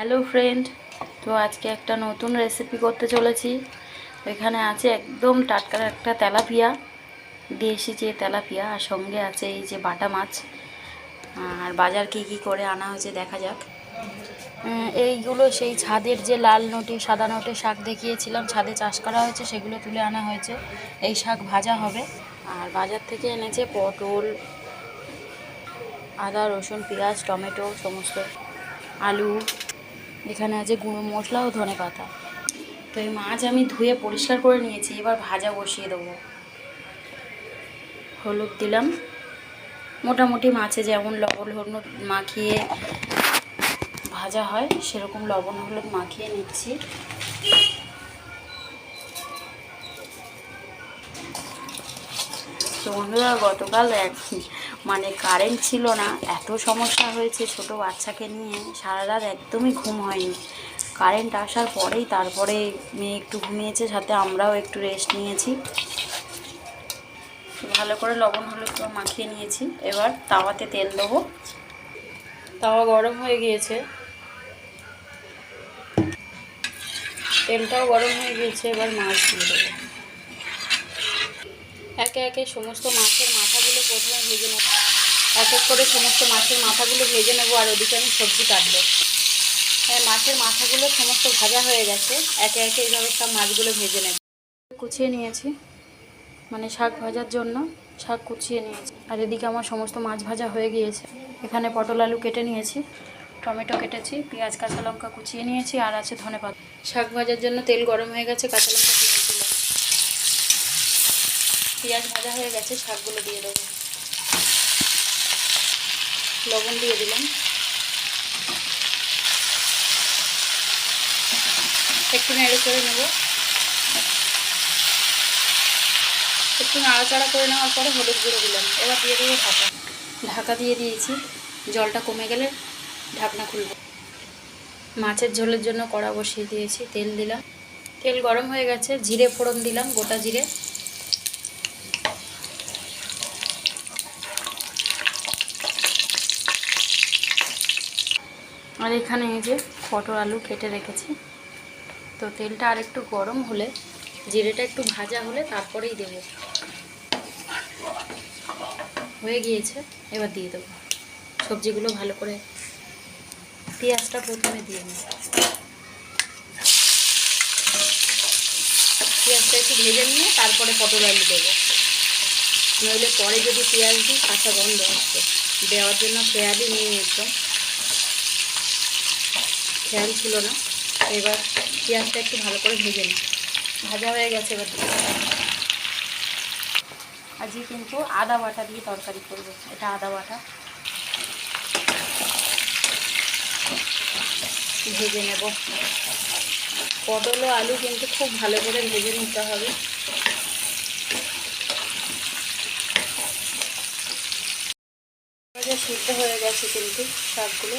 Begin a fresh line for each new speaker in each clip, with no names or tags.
Hello friend, তো আজকে একটা নতুন রেসিপি করতে চলেছি। এখানে আছে একদম টাটকা একটা তেলাপিয়া, দেশি যে তেলাপিয়া, আর সঙ্গে আছে এই যে বাটা মাছ। আর বাজার কি কি করে আনা হয়েছে দেখা যাক। এইগুলো সেই ছাদের যে লাল নোটে, সাদা নোটে শাক দেখিয়েছিলাম, ছাদে চাষ করা হয়েছে, সেগুলো তুলে আনা হয়েছে। এই শাক ভাজা হবে। আর বাজার থেকে এনেছে পটল, আদা, রসুন, পেঁয়াজ, টমেটো, সমস্ত আলু। এখানে আছে গুঁড়ো মশলা ও ধনে পাতা। তো এই মাছ আমি ধুয়ে পরিষ্কার করে নিয়েছি, এবার ভাজা বসিয়ে দেবো। হলুদ দিলাম। মোটামুটি মাছে যেমন লবণ হলুদ মাখিয়ে ভাজা হয়, সেরকম লবণ হলুদ মাখিয়ে নিচ্ছি। তো বন্ধুরা, গতকাল এক মানে কারেন্ট ছিল না, এত সমস্যা হয়েছে ছোট বাচ্চাকে নিয়ে, সারা রাত একদমই ঘুম হয়নি। কারেন্ট আসার পরেই তারপরে মেয়ে একটু ঘুমিয়েছে, সাথে আমরাও একটু রেস্ট নিয়েছি। ভালো করে লবণ হলুদ মাখিয়ে নিয়েছি। এবার তাওয়াতে তেল দেবো। তাওয়া গরম হয়ে গিয়েছে। তেলটাও গরম হয়ে গিয়েছে, এবার মাছ দিয়ে দেবো। একে একে সমস্ত মাছের মাথাগুলো প্রথমে ভেজে নেব। এক এক করে সমস্ত মাছের মাথাগুলো ভেজে নেব আর ওদিকে আমি সবজি কাটবো। হ্যাঁ মাছের মাথাগুলো সমস্ত ভাজা হয়ে গেছে। একে একে এইভাবে সব মাছগুলো ভেজে নেব। কুচিয়ে নিয়েছি মানে শাক ভাজার জন্য শাক কুচিয়ে নিয়েছি। আর এদিকে আমার সমস্ত মাছ ভাজা হয়ে গিয়েছে। এখানে পটল আলু কেটে নিয়েছি, টমেটো কেটেছি, পেঁয়াজ, কাঁচা লঙ্কা কুচিয়ে নিয়েছি, আর আছে ধনে পাতা। শাক ভাজার জন্য তেল গরম হয়ে গেছে, কাঁচা লঙ্কা পেঁয়াজ পেঁয়াজ ভাজা হয়ে গেছে, শাকগুলো দিয়ে দেবো। লবণ দিয়ে দিলাম। একটু নেড়ে করে নেব। একটু নাড়াচাড়া করে নেওয়ার পরে হলুদ গুঁড়ো দিলাম। এবার দিয়ে দেবো ঢাকা। ঢাকা দিয়ে দিয়েছি। জলটা কমে গেলে ঢাকনা খুলব। মাছের ঝোলের জন্য কড়া বসিয়ে দিয়েছি। তেল দিলাম। তেল গরম হয়ে গেছে। জিরে ফোড়ন দিলাম। গোটা জিরে। আর এখানে এই যে পটল আলু কেটে রেখেছি। তো তেলটা আর একটু গরম হলে, জিরেটা একটু ভাজা হলে তারপরেই দেব। হয়ে গিয়েছে, এবার দিয়ে দেবো। সবজিগুলো ভালো করে পেঁয়াজটা প্রথমে দিয়ে নেব। পেঁয়াজটা একটু ভেজে নিয়ে তারপরে পটল আলু দেবো। নইলে পরে যদি পেঁয়াজ দিই, কাঁচা গন্ধ আসবে। দেওয়ার জন্য পেঁয়াজই নিয়ে একদম খেয়াল ছিল না। এবার পেঁয়াজটা একটু ভালো করে ভেজে নিই। ভাজা হয়ে গেছে এবার। আজকে কিন্তু আদা বাটা দিয়ে তরকারি করব। এটা আদা বাটা। ভেজে নেব। পটল ও আলু কিন্তু খুব ভালো করে ভেজে নিতে হবে। সিদ্ধ হয়ে গেছে কিন্তু শাকগুলো।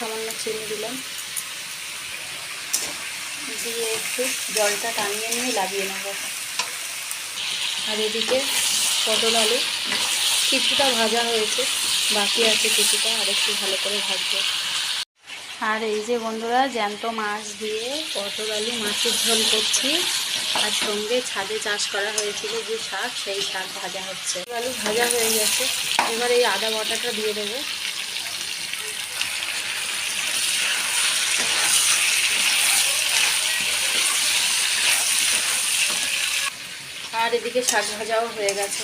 সামান্য চিনি দিলাম। দিয়ে একটু জলটা টানিয়ে নিয়ে লাগিয়ে নেব। আর এদিকে পটল আলু কিছুটা ভাজা হয়েছে, বাকি আছে কিছুটা আর একটু ভালো করে ভাজবো। আর এই যে বন্ধুরা, জ্যান্ত মাছ দিয়ে পটল আলু মাছের ঝোল করছি। আর সঙ্গে ছাদে চাষ করা হয়েছিল যে শাক, সেই শাক ভাজা হচ্ছে। আলু ভাজা হয়ে গেছে। এবার এই আদা বাটাটা দিয়ে দেবো। আর এদিকে শাক ভাজাও হয়ে গেছে।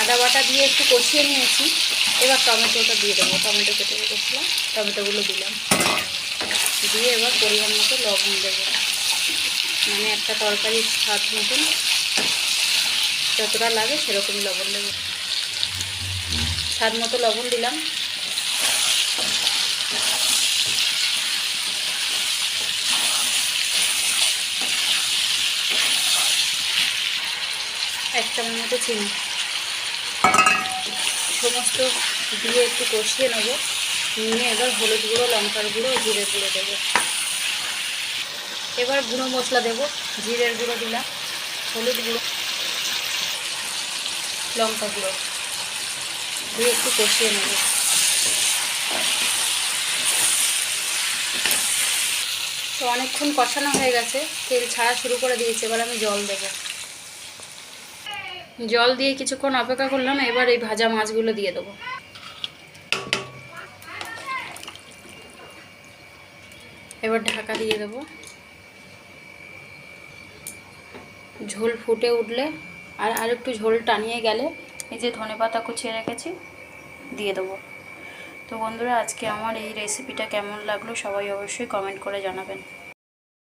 আদা বাটা দিয়ে একটু কষিয়ে নিয়েছি। এবার টমেটোটা দিয়ে দেবো। টমেটো কেটে রেখেছিলাম, টমেটোগুলো দিলাম। দিয়ে এবার পরিমাণ মতো লবণ দেবো। মানে একটা তরকারির স্বাদ মতন যতটা লাগে সেরকমই লবণ দেবো। স্বাদ মতো লবণ দিলাম। এক চামচ মতো চিনি সমস্ত দিয়ে একটু কষিয়ে নেব। নিয়ে এবার হলুদ গুঁড়ো, লঙ্কার গুঁড়ো, জিরে গুঁড়ো দেবো। এবার গুঁড়ো মশলা দেবো। জিরের গুঁড়ো দিলাম, হলুদ গুঁড়ো, লঙ্কা গুঁড়ো দিয়ে একটু কষিয়ে নেব। তো অনেকক্ষণ কষানো হয়ে গেছে, তেল ছাড়া শুরু করে দিয়েছে, এবার আমি জল দেবো। জল দিয়ে কিছুক্ষণ অপেক্ষা করলাম, এবার এই ভাজা মাছগুলো দিয়ে দেবো। এবার ঢাকা দিয়ে দেবো। ঝোল ফুটে উঠলে আর আর একটু ঝোল টানিয়ে গেলে এই যে ধনে পাতা কুচিয়ে রেখেছি, দিয়ে দেবো। তো বন্ধুরা, আজকে আমার এই রেসিপিটা কেমন লাগল সবাই অবশ্যই কমেন্ট করে জানাবেন।